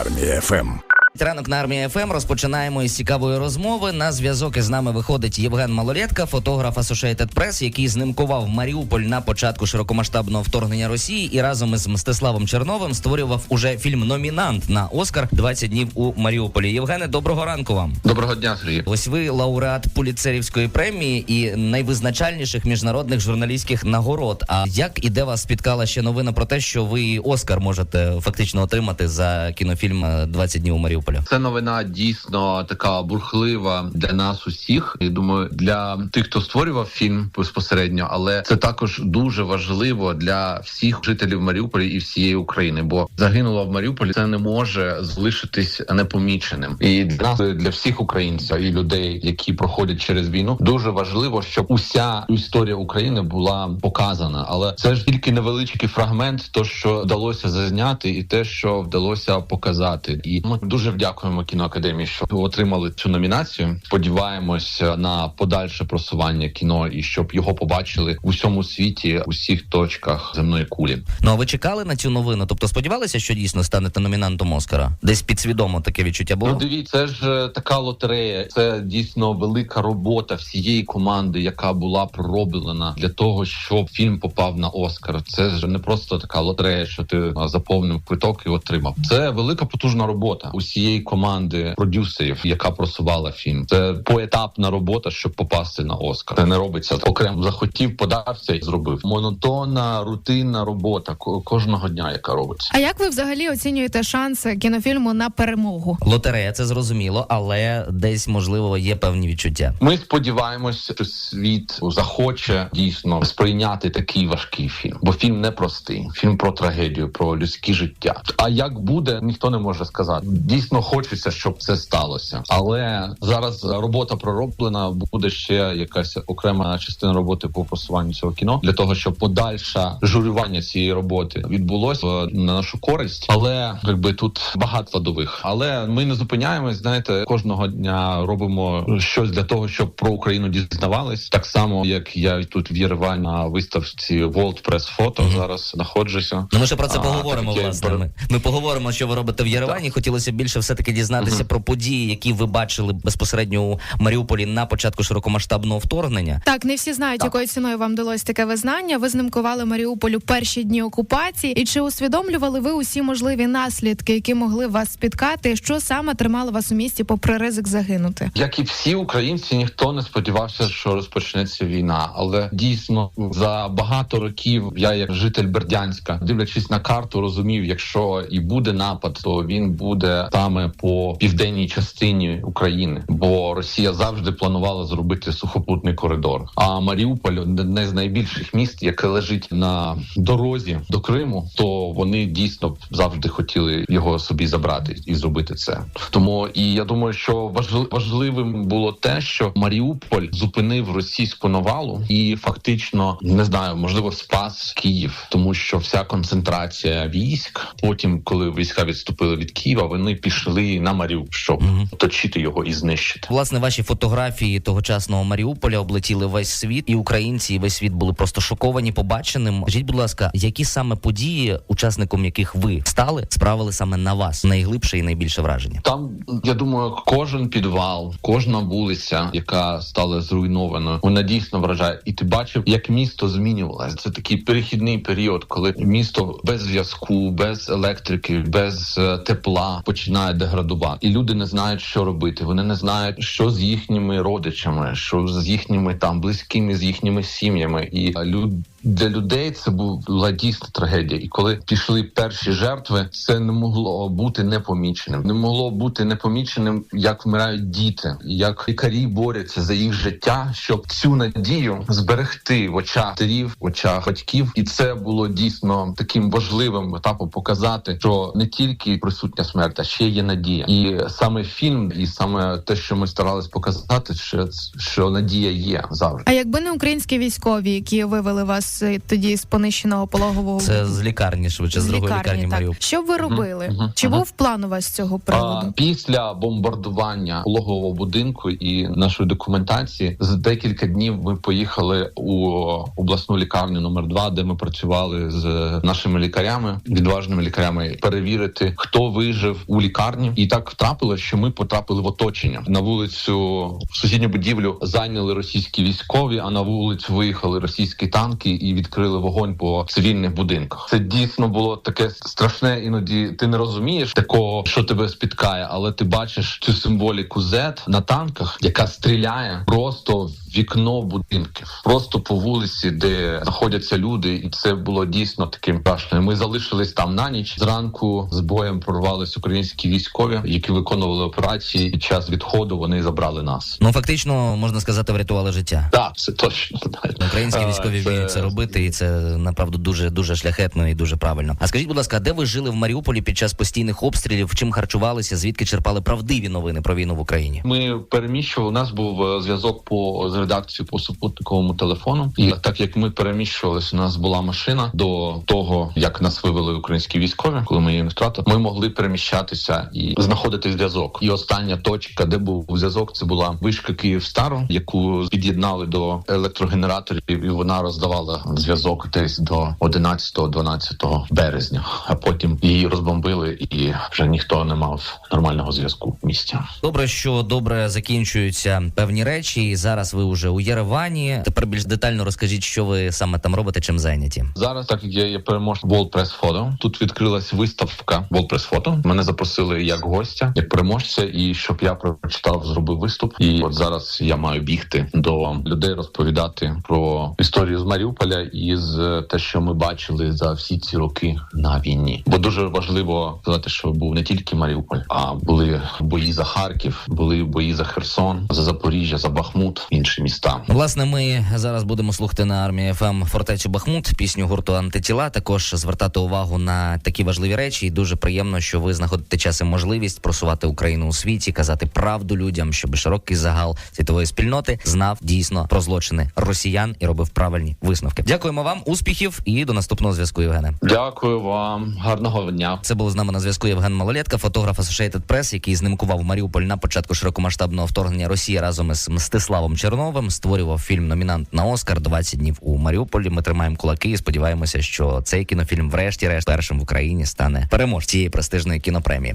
Армія ФМ. Ранок на армії ФМ розпочинаємо із цікавої розмови. На зв'язок із нами виходить Євген Малолєтка, фотограф Associated Press, який знимкував Маріуполь на початку широкомасштабного вторгнення Росії і разом із Мстиславом Черновим створював уже фільм Номінант на Оскар «20 днів у Маріуполі. Євгене, доброго ранку вам. Доброго дня, Сергій. Ось ви лауреат Пуліцерівської премії і найвизначальніших міжнародних журналістських нагород. А як і де вас спіткала ще новина про те, що ви Оскар можете фактично отримати за кінофільм «20 днів у Маріуполі? Це новина дійсно така бурхлива для нас усіх. І думаю, для тих, хто створював фільм безпосередньо, але це також дуже важливо для всіх жителів Маріуполя і всієї України. Бо загинуло в Маріуполі. Це не може залишитись непоміченим. І для нас, для всіх українців і людей, які проходять через війну, дуже важливо, щоб уся історія України була показана. Але це ж тільки невеличкий фрагмент, то що вдалося зазняти, і те, що вдалося показати. І ми дуже дякуємо кіноакадемії, що отримали цю номінацію. Сподіваємось на подальше просування кіно і щоб його побачили в усьому світі, у всіх точках земної кулі. Ну а ви чекали на цю новину? Тобто сподівалися, що дійсно станете номінантом Оскара? Десь підсвідомо таке відчуття було? Ну, дивіться, це ж е, така лотерея. Це дійсно велика робота всієї команди, яка була пророблена для того, щоб фільм попав на Оскар. Це ж не просто така лотерея, що ти е, заповнив квиток і отримав. Це велика потужна робота усієї команди продюсерів, яка просувала фільм. Це поетапна робота, щоб попасти на Оскар. Це не робиться окремо. Захотів, подався і зробив. Монотонна, рутинна робота кожного дня, яка робиться. А як ви взагалі оцінюєте шанси кінофільму на перемогу? Лотерея, це зрозуміло, але десь можливо є певні відчуття. Ми сподіваємося, що світ захоче дійсно сприйняти такий важкий фільм, бо фільм непростий. Фільм про трагедію, про людське життя. А як буде, ніхто не може сказати. Дійсно хочеться, щоб це сталося. Але зараз робота пророблена. Буде ще якась окрема частина роботи по просуванню цього кіно для того, щоб подальше журювання цієї роботи відбулося е, на нашу користь. Але якби тут багато складових. Але ми не зупиняємось. Знаєте, кожного дня робимо щось для того, щоб про Україну дізнавались. Так само, як я тут в Єревані на виставці World Press Photo зараз знаходжуся. Ну, ми ще про це А, поговоримо. так, я власне, пере- ми, ми поговоримо, що ви робите в Єревані. Хотілося б більше все таки дізнатися про події, які ви бачили безпосередньо у Маріуполі на початку широкомасштабного вторгнення. Так, не всі знають, якою ціною вам вдалось таке визнання. Ви знимкували Маріуполь у перші дні окупації. І чи усвідомлювали ви усі можливі наслідки, які могли вас спіткати? Що саме тримало вас у місті, попри ризик загинути? Як і всі українці, ніхто не сподівався, що розпочнеться війна. Але дійсно за багато років я, як житель Бердянська, дивлячись на карту, розумів, якщо і буде напад, то він буде саме по південній частині України, бо Росія завжди планувала зробити сухопутний коридор. А Маріуполь одне з найбільших міст, яке лежить на дорозі до Криму, то вони дійсно завжди хотіли його собі забрати і зробити це. Тому і я думаю, що важли- важливим було те, що Маріуполь зупинив російську навалу і фактично не знаю, можливо, спас Київ, тому що вся концентрація військ, потім, коли війська відступили від Києва, вони пішли на Маріуполь, щоб Мгм. оточити його і знищити. Власне, ваші фотографії тогочасного Маріуполя облетіли весь світ, і українці, і весь світ були просто шоковані побаченим. Скажіть, будь ласка, які саме події, учасником яких ви стали, справили саме на вас найглибше і найбільше враження? Там я думаю, кожен підвал, кожна вулиця, яка стала зруйнованою, вона дійсно вражає. І ти бачив, як місто змінювалося. Це такий перехідний період, коли місто без зв'язку, без електрики, без е, тепла починає деградувати, і люди не знають, що робити. Вони не знають, що з їхніми родичами, що з їхніми там близькими, з їхніми сім'ями. І люди люд для людей це була дійсно трагедія. І коли пішли перші жертви, це не могло бути непоміченим. Не могло бути непоміченим, як вмирають діти, як лікарі борються за їх життя, щоб цю надію зберегти в очах матерів, в очах батьків. І це було дійсно таким важливим етапом показати, що не тільки присутня смерть, а ще є надія. І саме фільм, і саме те, що ми старались показати, що, що надія є завжди. А якби не українські військові, які вивели вас з тоді з понищеного пологового Це з лікарні швидше, з, другої лікарні, так. Маріуполь. Що ви робили? мгм, Чи ага. був план у вас з цього А, після бомбардування пологового будинку і нашої документації за декілька днів ми поїхали у обласну лікарню номер 2 де ми працювали з нашими лікарями, відважними лікарями, перевірити, хто вижив у лікарні. І так трапилося, що ми потрапили в оточення на вулицю в сусідню будівлю. Зайняли російські військові, а на вулицю виїхали російські танки і відкрили вогонь по цивільних будинках. Це дійсно було таке страшне. Іноді ти не розумієш такого, що тебе спіткає, але ти бачиш цю символіку Z на танках, яка стріляє просто в вікно будинків, просто по вулиці, де знаходяться люди, і це було дійсно таким страшним. Ми залишились там на ніч. Зранку з боєм прорвались українські військові, які виконували операції. Під час відходу вони забрали нас. Ну фактично можна сказати, врятували життя. Так, це точно. Українські військові це- вміють це робити, і це направду дуже дуже шляхетно і дуже правильно. А скажіть, будь ласка, де ви жили в Маріуполі під час постійних обстрілів? Чим харчувалися? Звідки черпали правдиві новини про війну в Україні? Ми переміщували. У нас був е, зв'язок по з редакцією по супутниковому телефону. І так як ми переміщувалися, у нас була машина до того, як нас вивели українські військові, коли ми її не втратили, ми могли переміщатися і знаходити зв'язок. І остання точка, де був зв'язок, це була вишка Київстару, яку під'єднали до електрогенераторів, і вона роздавала зв'язок десь до 11-12 березня. А потім її розбомбили, і вже ніхто не мав нормального зв'язку в місті. Добре, що добре закінчуються певні речі. І зараз ви вже у Єревані. Тепер більш детально розкажіть, що ви саме там робите, чим зайняті. Зараз, так як я є переможцем World Press Photo, тут відкрилась виставка World Press Photo. Мене запросили як гостя, як переможця, і щоб я прочитав, зробив виступ. І от зараз я маю бігти до людей, розповідати про історію з Маріуполя і з те, що ми бачили за всі ці роки на війні. Бо дуже важливо сказати, що був не тільки Маріуполь, а були бої за Харків, були бої за Херсон, за Запоріжжя, за Бахмут, інші міста. Власне, ми зараз будемо слухати на армії ФМ Фортецю Бахмут, пісню гурту Антитіла. Також звертати увагу на такі важливі речі. І дуже приємно, що ви знаходите час і можливість просувати Україну у світі, казати правду людям, щоб широкий загал світової спільноти знав дійсно про злочини росіян і робив правильні висновки. Дякуємо вам, успіхів і до наступного зв'язку, Євгене. Дякую вам, гарного дня. Це був з нами на зв'язку Євген Малолетка, фотограф Associated Press, який знимкував Маріуполь на початку широкомасштабного вторгнення Росії разом із Мстиславом Черновим. Створював фільм номінант на Оскар «20 днів у Маріуполі. Ми тримаємо кулаки і сподіваємося, що цей кінофільм, врешті-решт, першим в Україні стане переможцем цієї престижної кінопремії.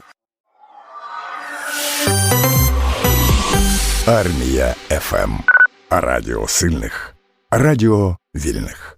Армія ФМ. Радіо сильних. Радіо вільних.